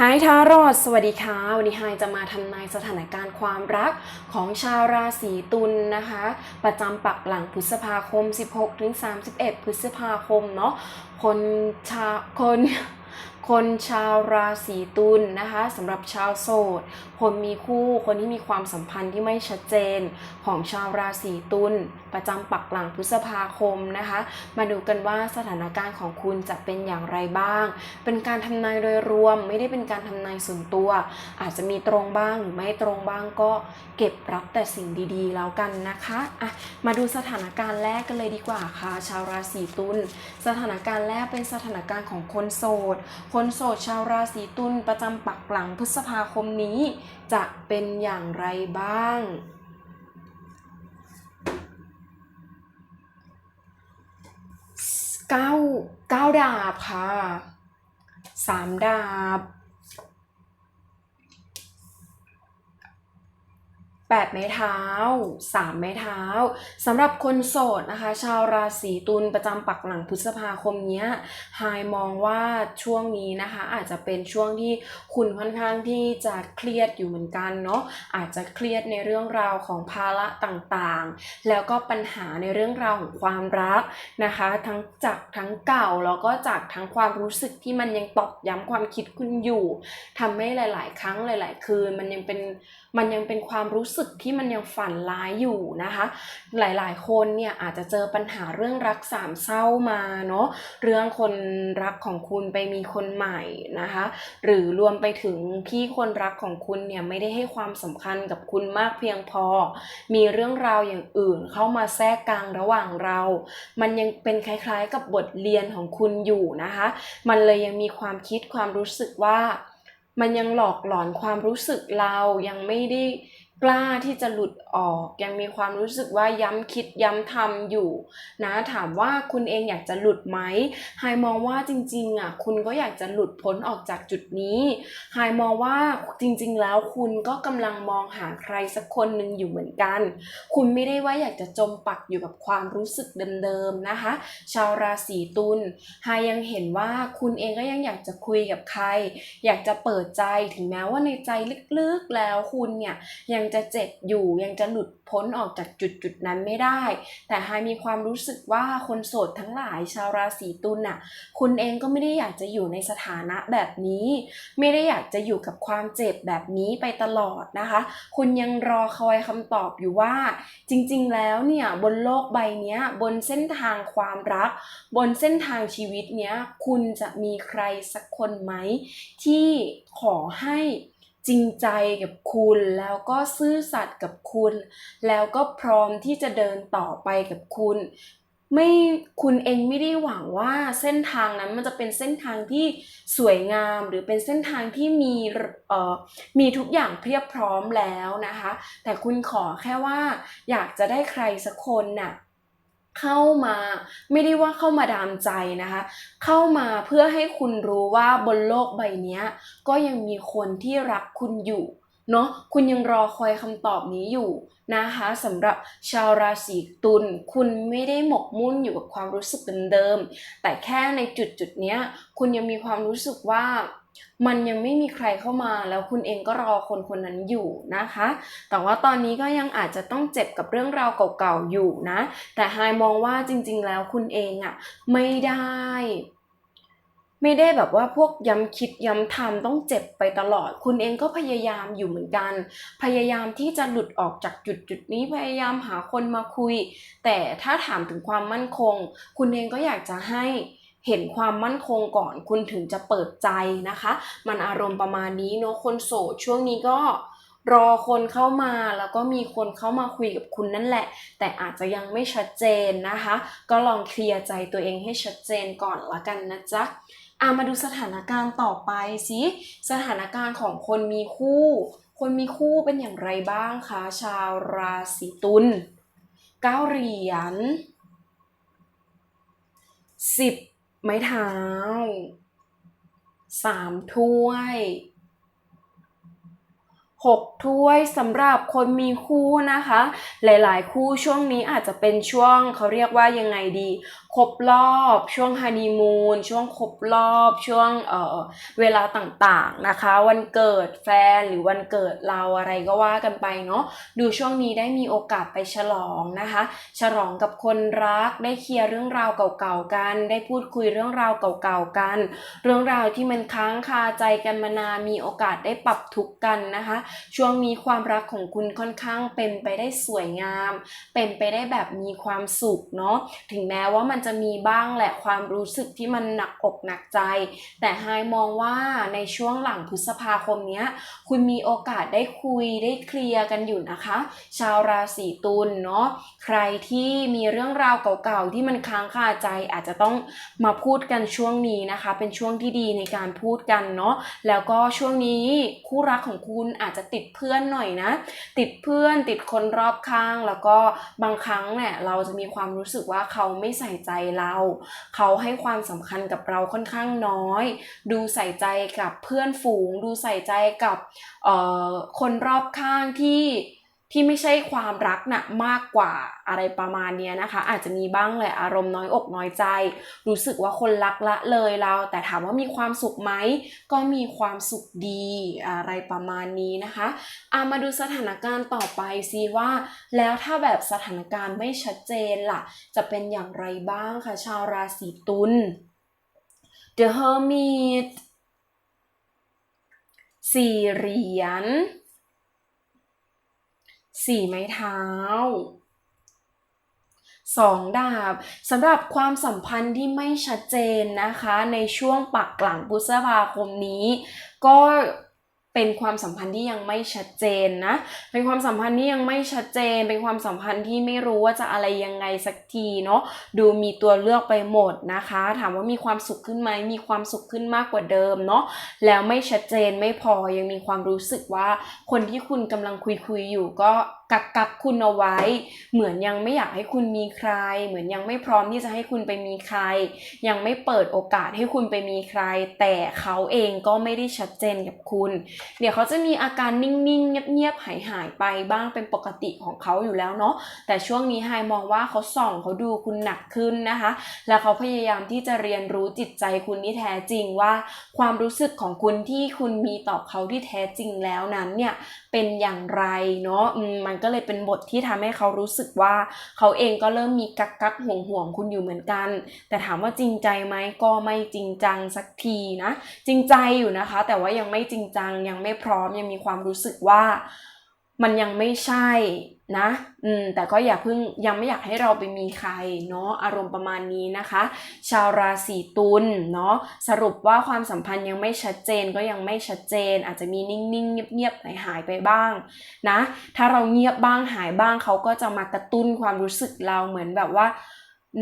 ฮายทารอดสวัสดีค่ะวันนี้ไฮายจะมาทำนายสถานการณ์ความรักของชาวราศีตุลนะคะ ประจำปักหลังพฤษภาคม 16-31 พฤษภาคมเนาะคนชาคน คนชาวราศีตุลนะคะสำหรับชาวโสด คนมีคู่คนที่มีความสัมพันธ์ที่ไม่ชัดเจนของชาวราศีตุลประจำปักหลังพฤษภาคมนะคะ มาดูกันว่าสถานการณ์ของคุณจะเป็นอย่างไรบ้าง เป็นการทำนายโดยรวม ไม่ได้เป็นการทำนายส่วนตัว อาจจะมีตรงบ้างหรือไม่ตรงบ้างก็เก็บรับแต่สิ่งดีๆ แล้วกันนะคะอะมาดูสถานการณ์แรกกันเลยดีกว่าค่ะ ชาวราศีตุลสถานการณ์แรกเป็นสถานการณ์ของคนโสดคนโสดชาวราศีตุลประจำปักหลังพฤษภาคมนี้ จะเป็นอย่างไรบ้าง เก้าเก้าดาบค่ะสามดาบ แปดไม้เท้าสามไม้เท้าสำหรับคนโสดนะคะ ชาวราศีตุลประจำปักหลังพฤษภาคมเนี้ยไฮมองว่าช่วงนี้นะคะ อาจจะเป็นช่วงที่คุณค่อนข้างที่จะเครียดอยู่เหมือนกันเนาะอาจจะเครียดในเรื่องราวของภาระต่างๆ แล้วก็ปัญหาในเรื่องราวของความรักนะคะ ทั้งจากทั้งเก่าแล้วก็จากทั้งความรู้สึกที่มันยังตอกย้ำความคิดคุณอยู่ทำให้หลาย ๆ ครั้งหลาย ๆ คืนมันยังเป็นมันยังเป็นความรู้สึกที่มันยังฝันร้ายอยู่นะคะ หลายๆ คนเนี่ยอาจจะเจอปัญหาเรื่องรักสามเศร้ามาเนาะเรื่องคนรักของคุณไปมีคนใหม่นะคะ หรือรวมไปถึงพี่คนรักของคุณเนี่ยไม่ได้ให้ความสำคัญกับคุณมากเพียงพอ มีเรื่องราวอย่างอื่นเข้ามาแทรกกลางระหว่างเรา มันยังเป็นคล้ายๆกับบทเรียนของคุณอยู่นะคะ มันเลยยังมีความคิดความรู้สึกว่ามันยังหลอกหลอนความรู้สึกเรายังไม่ได้ กล้าที่จะหลุดออก ยังมีความรู้สึกว่าย้ำคิดย้ำทำอยู่นะถามว่าคุณเองอยากจะหลุดไหมไฮมองว่าจริงๆอะคุณก็อยากจะหลุดพ้นออกจากจุดนี้ไฮมองว่าจริงๆ แล้วคุณก็กำลังมองหาใครสักคนหนึ่งอยู่เหมือนกัน คุณไม่ได้ว่าอยากจะจมปักอยู่กับความรู้สึกเดิมๆนะคะ ชาวราศีตุลไฮยังเห็นว่าคุณเองก็ยังอยากจะคุยกับใคร อยากจะเปิดใจถึงแม้ว่าในใจลึกๆแล้วคุณเนี่ยยังจะเจ็บอยู่ ยังจะหลุดพ้นออกจากจุดจุดนั้นไม่ได้ แต่ไฮมีความรู้สึกว่าคนโสดทั้งหลายชาวราศีตุลน่ะ คุณเองก็ไม่ได้อยากจะอยู่ในสถานะแบบนี้ ไม่ได้อยากจะอยู่กับความเจ็บแบบนี้ไปตลอดนะคะ คุณยังรอคอยคำตอบอยู่ว่า จริงๆ แล้วเนี่ยบนโลกใบนี้บนเส้นทางความรัก บนเส้นทางชีวิตเนี้ยคุณจะมีใครสักคนไหมที่ขอให้ จริงใจกับคุณ แล้วก็ซื่อสัตย์กับคุณ แล้วก็พร้อมที่จะเดินต่อไปกับคุณ ไม่คุณเองไม่ได้หวังว่าเส้นทางนั้นมันจะเป็นเส้นทางที่สวยงาม หรือเป็นเส้นทางที่มีเอ่อมีทุกอย่างเพียบพร้อมแล้วนะคะ แต่คุณขอแค่ว่าอยากจะได้ใครสักคนน่ะ เข้ามาไม่ได้ว่าเข้ามาดามใจนะคะ เข้ามาเพื่อให้คุณรู้ว่าบนโลกใบนี้ก็ยังมีคนที่รักคุณอยู่เนาะคุณยังรอคอยคำตอบนี้อยู่นะคะสำหรับชาวราศีตุลคุณไม่ได้หมกมุ่นอยู่กับความรู้สึกเดิมๆแต่แค่ในจุดจุดเนี้ย คุณยังมีความรู้สึกว่า มันยังไม่มีใครเข้ามาแล้วคุณเองก็รอคนคนนั้นอยู่นะคะ แต่ว่าตอนนี้ก็ยังอาจจะต้องเจ็บกับเรื่องราวเก่าๆอยู่นะ แต่ไฮมองว่าจริง ๆ แล้วคุณเองอะไม่ได้ ไม่ได้แบบว่าพวกย้ำคิดย้ำทำต้องเจ็บไปตลอด คุณเองก็พยายามอยู่เหมือนกัน พยายามที่จะหลุดออกจากจุดจุดนี้พยายามหาคนมาคุย แต่ถ้าถามถึงความมั่นคง คุณเองก็อยากจะให้ เห็นความมั่นคงก่อนคุณถึงจะเปิดใจนะคะ มันอารมณ์ประมาณนี้เนาะคนโสดช่วงนี้ก็รอคนเข้ามาแล้วก็มีคนเข้ามาคุยกับคุณนั่นแหละ แต่อาจจะยังไม่ชัดเจนนะคะ ก็ลองเคลียร์ใจตัวเองให้ชัดเจนก่อนละกันนะจ๊ะอามาดูสถานการณ์ต่อไปสิสถานการณ์ของคนมีคู่คนมีคู่เป็นอย่างไรบ้างคะ ชาวราศีตุลเก้าเหรียญสิบ ไม้เท้าสามถ้วยหกถ้วยสำหรับคนมีคู่นะคะ หลายๆ คู่ช่วงนี้อาจจะเป็นช่วงเขาเรียกว่ายังไงดี ครบรอบ ช่วงฮันนีมูนช่วงครบรอบ ช่วงเอ่อเวลาต่างๆนะคะ วันเกิดแฟนหรือวันเกิดเราอะไรก็ว่ากันไปเนาะดูช่วงนี้ได้มีโอกาสไปฉลองนะคะ ฉลองกับคนรักได้เคลียร์เรื่องราวเก่าๆกัน ได้พูดคุยเรื่องราวเก่าๆกัน เรื่องราวที่มันค้างคาใจกันมานานมีโอกาสได้ปรับทุกข์กันนะคะ ช่วงนี้ความรักของคุณค่อนข้างเป็นไปได้สวยงาม เป็นไปได้แบบมีความสุขเนาะถึงแม้ว่ามันจะมีบ้างแหละความรู้สึกที่มันหนักอกหนักใจ แต่ไฮมองว่าในช่วงหลังพฤษภาคมนี้คุณมีโอกาสได้คุยได้เคลียร์กันอยู่นะคะ ชาวราศีตุลเนาะใครที่มีเรื่องราวเก่าๆที่มันค้างคาใจอาจจะต้องมาพูดกันช่วงนี้นะคะ เป็นช่วงที่ดีในการพูดกันเนาะแล้วก็ช่วงนี้คู่รักของคุณอาจจะติดเพื่อนหน่อยนะ ติดเพื่อนติดคนรอบข้างแล้วก็บางครั้งเนี่ยเราจะมีความรู้สึกว่าเขาไม่ใส่ใจเรา เขาให้ความสำคัญกับเราค่อนข้างน้อย ดูใส่ใจกับเพื่อนฝูง ดูใส่ใจกับคนรอบข้างที่ ที่ไม่ใช่ความรักนะ่ะมากกว่าอะไรประมาณเนี้ยนะคะ อาจจะมีบ้างแหละอารมณ์น้อยอกน้อยใจ รู้สึกว่าคนรักละเลยเรา แต่ถามว่ามีความสุขไหมก็มีความสุขดีอะไรประมาณนี้นะคะอามาดูสถานการณ์ต่อไปซิว่า แล้วถ้าแบบสถานการณ์ไม่ชัดเจนล่ะ จะเป็นอย่างไรบ้างคะชาวราศีตุล The Hermit สี่เหรียญ สี่ไม้เท้าสองดาบสำหรับความสัมพันธ์ที่ไม่ชัดเจนนะคะ ในช่วงปักหลังพฤษภาคมนี้ ก็ เป็นความสัมพันธ์ที่ยังไม่ชัดเจนนะ เป็นความสัมพันธ์ที่ยังไม่ชัดเจน เป็นความสัมพันธ์ที่ไม่รู้ว่าจะอะไรยังไงสักทีเนาะ ดูมีตัวเลือกไปหมดนะคะ ถามว่ามีความสุขขึ้นไหม มีความสุขขึ้นมากกว่าเดิมเนาะ แล้วไม่ชัดเจนไม่พอ ยังมีความรู้สึกว่าคนที่คุณกำลังคุยคุยอยู่ก็กักกักคุณเอาไว้ เหมือนยังไม่อยากให้คุณมีใคร เหมือนยังไม่พร้อมที่จะให้คุณไปมีใคร ยังไม่เปิดโอกาสให้คุณไปมีใคร แต่เขาเองก็ไม่ได้ชัดเจนกับคุณ เดี๋ยวเขาจะมีอาการนิ่งๆเงียบๆหายหายๆไปบ้างเป็นปกติของเขาอยู่แล้วเนาะแต่ช่วงนี้ไฮมองว่าเขาส่องเขาดูคุณหนักขึ้นนะคะ แล้วเขาพยายามที่จะเรียนรู้จิตใจคุณที่แท้จริงว่า ความรู้สึกของคุณที่คุณมีต่อเขาที่แท้จริงแล้วนั้นเนี่ยเป็นอย่างไรเนาะอืมมันก็เลยเป็นบทที่ทำให้เขารู้สึกว่า เขาเองก็เริ่มมีกักกักห่วงห่วงคุณอยู่เหมือนกัน แต่ถามว่าจริงใจไหมก็ไม่จริงจังสักทีนะ จริงใจอยู่นะคะ แต่ว่ายังไม่จริงจังยังไม่พร้อมยังมีความรู้สึกว่ามันยังไม่ใช่ นะ อืม แต่ก็อย่าเพิ่งยังไม่อยากให้เราไปมีใครเนาะ อารมณ์ประมาณนี้นะคะ ชาวราศีตุลเนาะ สรุปว่าความสัมพันธ์ยังไม่ชัดเจนก็ยังไม่ชัดเจน อาจจะมีนิ่งๆ เงียบๆ หายหายไปบ้างนะ ถ้าเราเงียบบ้างหายบ้างเขาก็จะมากระตุ้นความรู้สึกเราเหมือนแบบว่า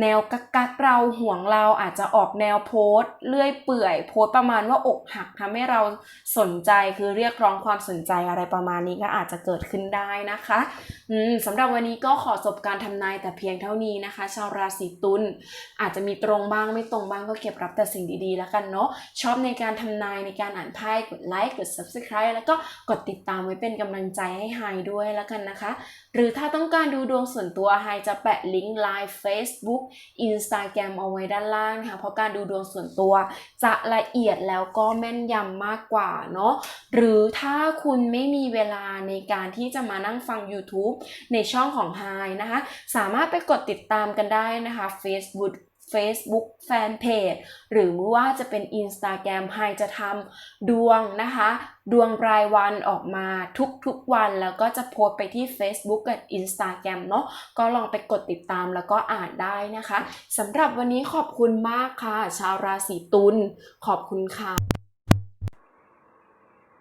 แนวกักกักเราห่วงเราอาจจะออกแนวโพสเลื่อยเปื่อย โพสประมาณว่าอกหักทำให้เราสนใจคือเรียกร้องความสนใจอะไรประมาณนี้ก็อาจจะเกิดขึ้นได้นะคะอืมสำหรับวันนี้ก็ขอจบการทำนายแต่เพียงเท่านี้นะคะ ชาวราศีตุลอาจจะมีตรงบ้างไม่ตรงบ้างก็เก็บรับแต่สิ่งดีๆ แล้วกันเนาะชอบในการทำนายในการอ่านไพ่กดไลค์กด subscribe แล้วก็กดติดตามไว้เป็นกำลังใจให้ไฮด้วยแล้วกันนะคะ หรือถ้าต้องการดูดวงส่วนตัวไฮจะแปะลิงก์ Line Facebook Instagram เอาไว้ด้านล่างนะคะเพราะการดูดวงส่วนตัว จะละเอียดแล้วก็แม่นยำมากกว่าเนาะหรือถ้าคุณไม่มีเวลาในการที่จะมานั่งฟัง YouTube ในช่องของ Hi นะคะสามารถไปกดติดตามกันได้นะคะ Facebook Facebook Fanpage หรือว่าจะเป็น Instagram ไฮจะทำดวงนะคะ ดวงรายวันออกมาทุกๆวันแล้วก็จะโพสไปที่ Facebook กับ Instagram เนาะก็ลองไปกดติดตามแล้วก็อ่านได้นะคะสำหรับวันนี้ขอบคุณมากค่ะ ชาวราศีตุลขอบคุณค่ะ